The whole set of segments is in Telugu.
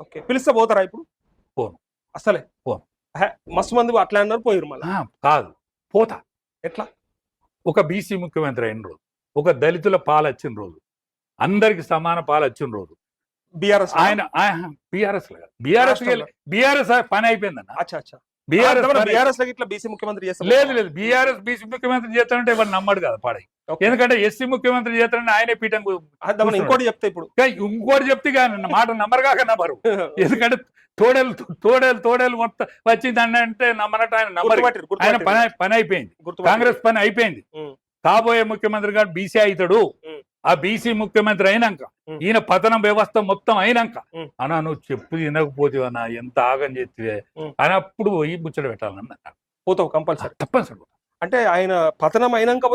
ఓకే. పిలిస్తే పోతారా ఇప్పుడు? పోను. అసలే? పోను. మస్తు మంది అట్లా అన్నారు పోయిరు మళ్ళీ? కాదు. పోతా. ఎట్లా? ఒక బీసీ ముఖ్యమంత్రి అయిన రోజు ఒక దళితుల పాలు వచ్చిన రోజు అందరికి సమాన పాలు వచ్చిన రోజు. బీఆర్ఎస్ ఆయన బీఆర్ఎస్ బీఆర్ఎస్. బీఆర్ఎస్ పని అయిపోయిందన్న. అచ్చా అచ్చా. బీఆర్ఎస్ ఇట్లా బీసీ ముఖ్యమంత్రి చేస్తారు లేదు లేదు బీఆర్ఎస్ బీసీ ముఖ్యమంత్రి చేస్తానంటే ఎవరు నమ్మడు కదా పాడై. ఎందుకంటే ఎస్సీ ముఖ్యమంత్రి చేస్తానంటే ఆయనే పీఠం ఇంకోటి చెప్తే ఇప్పుడు ఇంకోటి చెప్తే కానీ మాట నమ్మరు కాక నమ్మరు ఎందుకంటే తోడేలు తోడేలు తోడేలు మొత్తం వచ్చిందని అంటే నమ్మనట్టు ఆయన నమ్మరు ఆయన. పని పని అయిపోయింది. కాంగ్రెస్ పని అయిపోయింది. కాబోయే ముఖ్యమంత్రి గారు బీసీ అవుతాడు. ఆ బీసీ ముఖ్యమంత్రి అయినాక. ఈయన పతనం వ్యవస్థ మొత్తం అయినాక ఉం. అన్నా నువ్వు చెప్పు వినకపోతేవన్నా ఎంత ఆగం ఉం. అని అప్పుడు పోయి ముచ్చట పెట్టాలన్న పోతావు కంపల్సరీ. తప్పనిసరి అంటే ఆయన పతనం అయినాక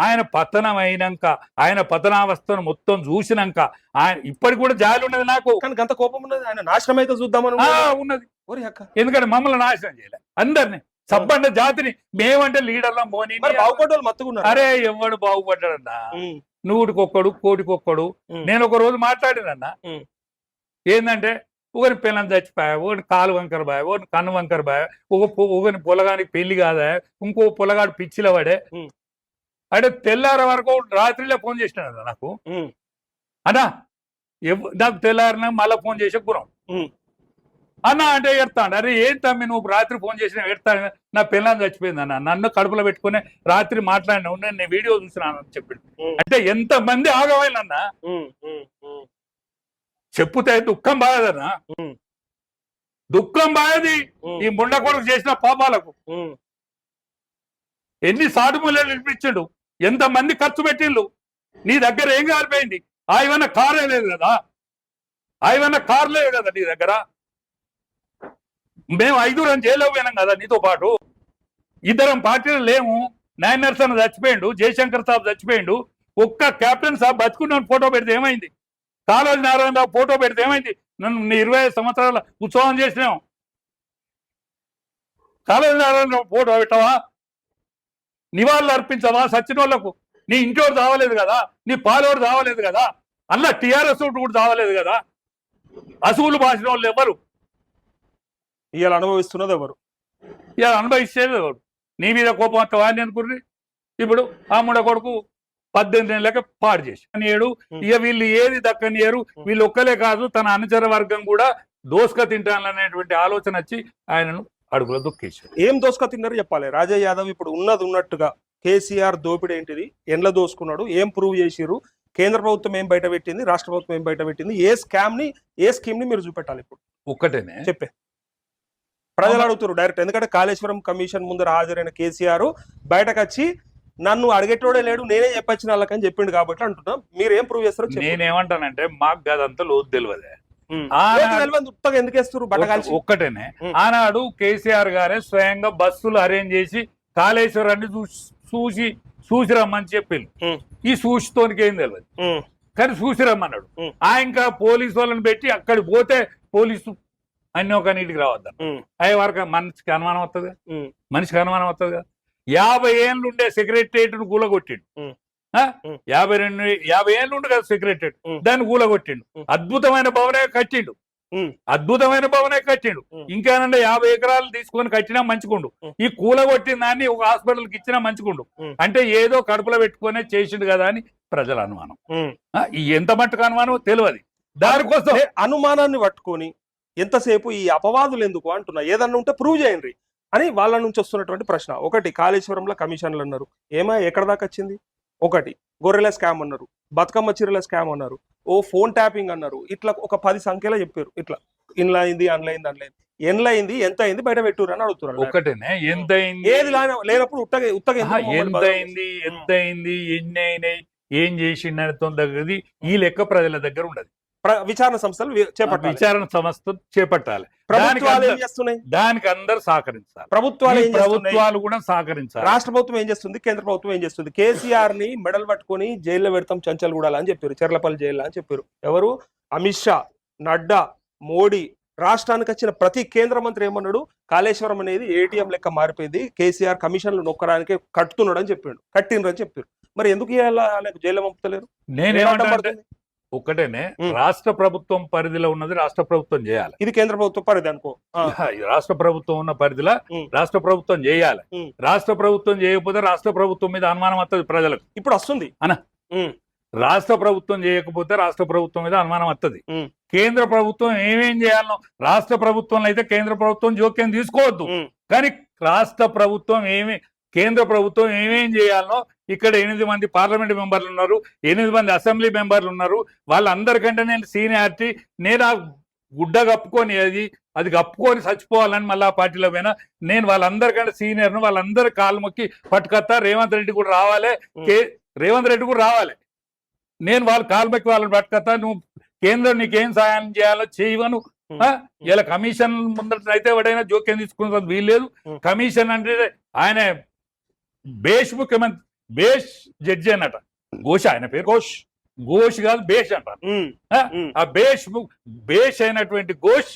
ఆయన పతనం అయినాక ఆయన పతనావస్థను మొత్తం చూసినాక ఆయన ఇప్పటికి కూడా జాలి ఉన్నది నాకు. కానీ గంత కోపం ఉన్నది. ఆయన నాశనం అయితే చూద్దామని ఉన్నది. ఎందుకంటే మమ్మల్ని నాశనం చేయలే. అందరిని. సబ్బండ జాతిని మేమంటే లీడర్లం పోనీ మరి బాగుపడ్డ మత్తుకున్నారు అరే ఎవడు బాగుపడ్డాడన్నా. నూటికొక్కడు కోటికొక్కడు. నేను ఒక రోజు మాట్లాడినన్నా. ఏంటంటే ఒకరి పిల్లని చచ్చిపోయా ఒకటి కాలు వంకర బాయ్ ఒకటి కన్ను వంకర బాయ్ ఒక ఒకని పొలగానికి పెళ్ళి కాదా ఇంకో పొలగాడు పిచ్చిల పడే. అంటే తెల్లార వరకు రాత్రిలో ఫోన్ చేసినాడు నాకు. అన్నా నాకు తెల్లారిన మళ్ళీ ఫోన్ చేసే గురం ఉం. అన్న అంటే ఎడతాడు అరే ఏం తమ్మి నువ్వు రాత్రి ఫోన్ చేసిన ఎడతాడు నా పిల్లని చచ్చిపోయింది అన్న నన్ను కడుపులో పెట్టుకుని రాత్రి మాట్లాడినా నేను నేను వీడియో చూసినాను అని చెప్పిండు. అంటే ఎంత మంది. ఉం. చెప్పుతే దుఃఖం బాగదన్నా ఉం. దుఃఖం బాగది. ఈ ముండ కొడుకు చేసిన పాపాలకు. ఎన్ని సాటుమూలలు నిలిపించిండు ఎంత మంది ఖర్చు పెట్టిండు నీ దగ్గర ఏం కాలిపోయింది ఆయవన్న కారే లేదు కదా ఆయవన్న కార్ లేదు కదా నీ దగ్గర మేము ఐదుగురం జైల్లో పోయినాం కదా నీతో పాటు. ఇద్దరం పార్టీలు లేము. నాయన్ నర్సన్ చచ్చిపోయిండు జయశంకర్ సాబ్ చచ్చిపోయిండు. ఒక్క కెప్టెన్ సాబ్ బతుకున్నాను ఫోటో పెడితే ఏమైంది? కాళోజీ నారాయణరావు ఫోటో పెడితే ఏమైంది? నన్ను ఇరవై ఐదు సంవత్సరాల ఉత్సవం చేసినాం కాళోజీ నారాయణరావు ఫోటో పెట్టవా? నివాళులు అర్పించవా సచ్చినోళ్ళకు? నీ ఇంటోడు దావలేదు కదా? నీ పాలోడు దావలేదు కదా? అలా టిఆర్ఎస్ కూడా దావలేదు కదా? అసువులు బాసిన వాళ్ళు ఎవరు? ఇవాళ అనుభవిస్తున్నది ఎవరు? ఇలా అనుభవించేది ఎవరు? నీ మీద కోపం అంత వాడిని అనుకుని ఇప్పుడు ఆ ముడ కొడుకు పద్దెనిమిది నెలలకి పాడు చేసి ఏడు ఇక వీళ్ళు ఏది దక్కనియరు వీళ్ళు ఒక్కలే కాదు తన అనుచర వర్గం కూడా దోసుక తింటాననేటువంటి ఆలోచన వచ్చి ఆయనను అడుగులో దుఃఖేశారు ఏం దోసుక తిన్నారు చెప్పాలి? రాజయ్య యాదవ్ ఇప్పుడు ఉన్నది ఉన్నట్టుగా కేసీఆర్ దోపిడి ఏంటిది? ఎండ్ల దోసుకున్నాడు ఏం ప్రూవ్ చేసిరు కేంద్ర ప్రభుత్వం ఏం బయట పెట్టింది? రాష్ట్ర ప్రభుత్వం ఏం బయట పెట్టింది? ఏ స్కామ్ని ఏ స్కీమ్ని మీరు చూపెట్టాలి ఇప్పుడు? ఒక్కటేనే? చెప్పే. ప్రజలు అడుగుతారు డైరెక్ట్. ఎందుకంటే కాళేశ్వరం కమిషన్ ముందర హాజరైన కేసీఆర్ బయటకు వచ్చి నన్ను అడిగేటోడే లేడు నేనే చెప్పొచ్చిన వాళ్ళకని చెప్పిండు కాబట్టి అంటున్నాం. మీరు ఏం ప్రూవ్ చేస్తారో. నేనేమంటానంటే మాకు గదంతా లోతు తెలియదే. ఎందుకు వేస్తారు ఒక్కటేనే. ఆనాడు కేసీఆర్ గారే స్వయంగా బస్సులు అరేంజ్ చేసి కాళేశ్వరాన్ని చూసి చూసి రమ్మని చెప్పింది. ఈ చూసితోనికి ఏం తెలియదు. కానీ చూసి రమ్మన్నాడు. ఆ ఇంకా పోలీసు వాళ్ళని పెట్టి అక్కడికి పోతే పోలీసు అన్ని ఒక నీటికి రావద్దాం అయ్యే వరకు మనిషికి అనుమానం వస్తుంది మనిషికి అనుమానం వస్తుంది కదా యాభై ఏళ్ళు ఉండే సెక్రటరియట్ను కూలగొట్టిండు. యాభై రెండు యాభై ఏళ్ళు ఉండు కదా సెక్రటరియట్. దాన్ని కూలగొట్టిండు. అద్భుతమైన భవనే కట్టిండు. అద్భుతమైన భవనే కట్టిండు. ఇంకేనంటే యాభై ఎకరాలు తీసుకొని కట్టినా మంచిగుండు. ఈ కూలగొట్టిన దాన్ని ఒక హాస్పిటల్కి ఇచ్చినా మంచిగుండు. అంటే ఏదో కడుపులో పెట్టుకునే చేసిండు కదా అని ప్రజల అనుమానం. ఎంత మట్టుకు అనుమానం తెలియదు దానికోసం అనుమానాన్ని పట్టుకొని ఎంతసేపు ఈ అపవాదులు ఎందుకు అంటున్నా? ఏదన్నా ఉంటే ప్రూవ్ చేయండి అని వాళ్ళ నుంచి వస్తున్నటువంటి ప్రశ్న. ఒకటి కాళేశ్వరంలో కమిషన్లు అన్నారు. ఏమా? ఎక్కడ దాకా వచ్చింది? ఒకటి గొర్రెల స్కామ్ అన్నారు. బతుకమ్మ చీరల స్కామ్ అన్నారు. ఓ ఫోన్ ట్యాపింగ్ అన్నారు. ఇట్లా ఒక పది సంఖ్యలో చెప్పారు. ఇట్లా ఇన్లా అయింది అందులో అయింది అందులో అయింది ఎన్ల అయింది ఎంత అయింది బయట పెట్టురు అని అడుగుతున్నారు ఒక్కటేనే ఎంత అయింది ఏది లాన- లేనప్పుడు ఉత్తగా ఉత్తగా ఎంత అయింది ఎంత అయింది ఎన్ని అయినాయి? ఏం చేసిండని తొందరది ఈ లెక్క ప్రజల దగ్గర ఉండదు. విచారణ సంస్థలు చేపట్టాలి. విచారణ సంస్థ చేపట్టాలి. ప్రభుత్వాలు ఏం చేస్తున్నాయి? దానికి అందరు సహకరించాలి. ప్రభుత్వాలు ప్రభుత్వాలు కూడా సహకరించాలి. రాష్ట్ర ప్రభుత్వం ఏం చేస్తుంది? కేంద్ర ప్రభుత్వం ఏం చేస్తుంది? కేసీఆర్ని మెడల్ పట్టుకొని జైల్లో పెడతాం చంచల్ కూడా అని చెప్పారు. చెర్లపల్లి జైల్లో అని చెప్పారు. ఎవరు? అమిత్ షా నడ్డా మోడీ. రాష్ట్రానికి వచ్చిన ప్రతి కేంద్ర మంత్రి ఏమన్నాడు? కాళేశ్వరం అనేది ఏటీఎం లెక్క మారిపోయింది. కేసీఆర్ కమిషన్లు నొక్కడానికి కట్టుతున్నాడు అని చెప్పాడు. కట్టిండ్రు అని చెప్పారు. మరి ఎందుకు జైల్లో పంపుతలేరు? ఏం ఒక్కటేనే. రాష్ట్ర ప్రభుత్వం పరిధిలో ఉన్నది రాష్ట్ర ప్రభుత్వం చేయాలి ఇది కేంద్ర ప్రభుత్వ పరిధి అనుకో రాష్ట్ర ప్రభుత్వం ఉన్న పరిధిలో. రాష్ట్ర ప్రభుత్వం చేయాలి. రాష్ట్ర ప్రభుత్వం చేయకపోతే రాష్ట్ర ప్రభుత్వం మీద అనుమానం వస్తుంది ప్రజలకు ఇప్పుడు వస్తుంది. ఉమ్, రాష్ట్ర ప్రభుత్వం చేయకపోతే రాష్ట్ర ప్రభుత్వం మీద అనుమానం వస్తుంది. కేంద్ర ప్రభుత్వం ఏమేం చేయాలనో రాష్ట్ర ప్రభుత్వంలో అయితే కేంద్ర ప్రభుత్వం జోక్యం తీసుకోవద్దు కానీ రాష్ట్ర ప్రభుత్వం ఏమి కేంద్ర ప్రభుత్వం ఏమేం చేయాలనో ఇక్కడ ఎనిమిది మంది పార్లమెంట్ మెంబర్లు ఉన్నారు ఎనిమిది మంది అసెంబ్లీ మెంబర్లు ఉన్నారు. వాళ్ళందరికంటే నేను సీనియారిటీ నేను ఆ గుడ్డ కప్పుకొని అది అది కప్పుకొని చచ్చిపోవాలని మళ్ళీ ఆ పార్టీలో పోయినా నేను వాళ్ళందరికంటే సీనియర్ను వాళ్ళందరి కాలు మొక్కి పట్టుకొస్తా రేవంత్ రెడ్డి కూడా రావాలి. రేవంత్ రెడ్డి కూడా రావాలి. నేను వాళ్ళ కాలు మొక్కి వాళ్ళని పట్టుకొస్తా నువ్వు కేంద్రం నీకేం సహాయం చేయాలో చేయవను? ఇలా కమిషన్ ముందట అయితే ఎవడైనా జోక్యం తీసుకున్నది వీల్లేదు. కమిషన్ అంటే ఆయన బేష్ ముఖ్యమంత్రి బేష్ జడ్జి అన్నట ఘోష్ ఆయన పేరు ఘోష్ ఘోష్ కాదు బేష్ అంటారు ఉమ్, ఆ? బేష్ బేష్ అయినటువంటి ఘోష్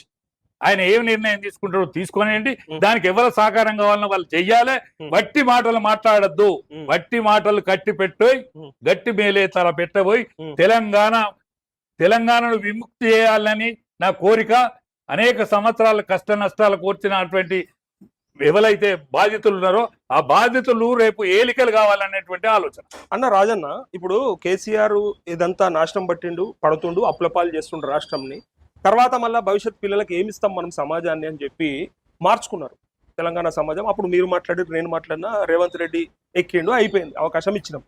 ఆయన ఏం నిర్ణయం తీసుకుంటాడో తీసుకొనేయండి ఉం. దానికి ఎవరు సహకారం కావాలన్నా వాళ్ళు చెయ్యాలి. వట్టి మాటలు మాట్లాడద్దు వట్టి మాటలు కట్టి పెట్టోయ్. గట్టి మేలే తల పెట్టబోయి. తెలంగాణ తెలంగాణను విముక్తి చేయాలని నా కోరిక అనేక సంవత్సరాల కష్ట నష్టాలు కోర్చినటువంటి ఎవరైతే బాధితులు ఉన్నారో ఆ బాధితులు రేపు ఏలికలు కావాలనేటువంటి ఆలోచన. అన్న రాజన్న ఇప్పుడు కేసీఆర్ ఇదంతా నాశనం పట్టిండు పడుతుండు అప్లపాలు చేస్తుండు రాష్ట్రంని. తర్వాత మళ్ళీ భవిష్యత్ పిల్లలకు ఏమిస్తాం మనం సమాజాన్ని అని చెప్పి మార్చుకున్నారు తెలంగాణ సమాజం. అప్పుడు మీరు మాట్లాడి నేను మాట్లాడినా రేవంత్ రెడ్డి ఎక్కిండు అయిపోయింది అవకాశం ఇచ్చినాం.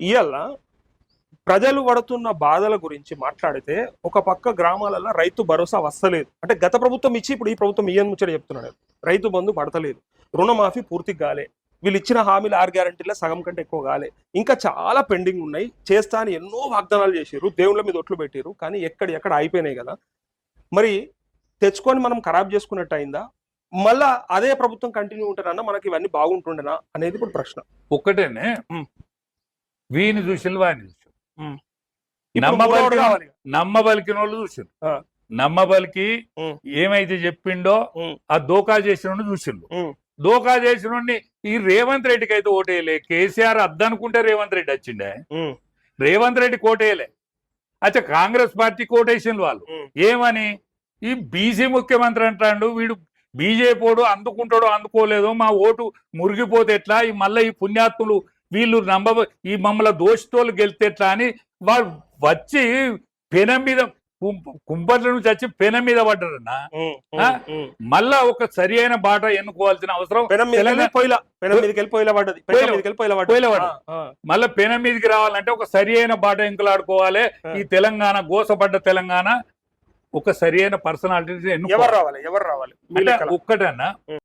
ఇవాళ ప్రజలు పడుతున్న బాధల గురించి మాట్లాడితే ఒక పక్క గ్రామాలలో రైతు భరోసా వస్తలేదు. అంటే గత ప్రభుత్వం ఇచ్చి ఇప్పుడు ఈ ప్రభుత్వం ఇయ్యని ముచ్చట చెప్తున్నాడు. రైతు బంధు పడతలేదు. రుణమాఫీ పూర్తిగా కాలే. వీళ్ళు ఇచ్చిన హామీలు ఆరు గ్యారంటీలో సగం కంటే ఎక్కువ కాలే. ఇంకా చాలా పెండింగ్ ఉన్నాయి. చేస్తా అని ఎన్నో వాగ్దానాలు చేసారు దేవుళ్ళ మీద ఒట్లు పెట్టారు కానీ ఎక్కడ ఎక్కడ అయిపోయినాయి కదా. మరి తెచ్చుకొని మనం ఖరాబ్ చేసుకున్నట్టు అయిందా? మళ్ళా అదే ప్రభుత్వం కంటిన్యూ ఉంటారన్నా మనకి ఇవన్నీ బాగుంటుండేనా అనేది ఇప్పుడు ప్రశ్న. ఒక్కటేనే. వీని చూసి వాడిని చూసి నమ్మబలికిన వాళ్ళు చూసిండు ఆ. నమ్మబలికి. ఏమైతే చెప్పిండో. ఆ దోకా చేసిన చూసిండు. దోకా చేసిన ఈ రేవంత్ రెడ్డికి అయితే ఓటేయలే. కేసీఆర్ అద్దనుకుంటే రేవంత్ రెడ్డి వచ్చిండే. రేవంత్ రెడ్డి కోటేయలే. అచ్చా కాంగ్రెస్ పార్టీ కోటేసిన వాళ్ళు. ఏమని? ఈ బీసీ ముఖ్యమంత్రి అంటాడు వీడు బీజేపీ ఓడు అందుకుంటాడో అందుకోలేదో మా ఓటు మురిగిపోతే ఎట్లా? ఈ మళ్ళీ ఈ పుణ్యాత్ములు వీళ్ళు నమ్మ ఈ మమ్మల్ని దోషితోళ్ళు గెలితే ఎట్లా అని వాళ్ళు వచ్చి పెనం మీద కుంపట్ల నుంచి వచ్చి పెనం మీద ఉమ్. మళ్ళా ఒక సరి అయిన బాట ఎన్నుకోవాల్సిన అవసరం. మళ్ళా పెనం మీదకి రావాలంటే ఒక సరి అయిన బాట ఎంకులాడుకోవాలి. ఈ తెలంగాణ గోసపడ్డ తెలంగాణ ఒక సరి అయిన పర్సనాలిటీ ఎవరు రావాలి ఎవరు రావాలి. ఒక్కటన్నా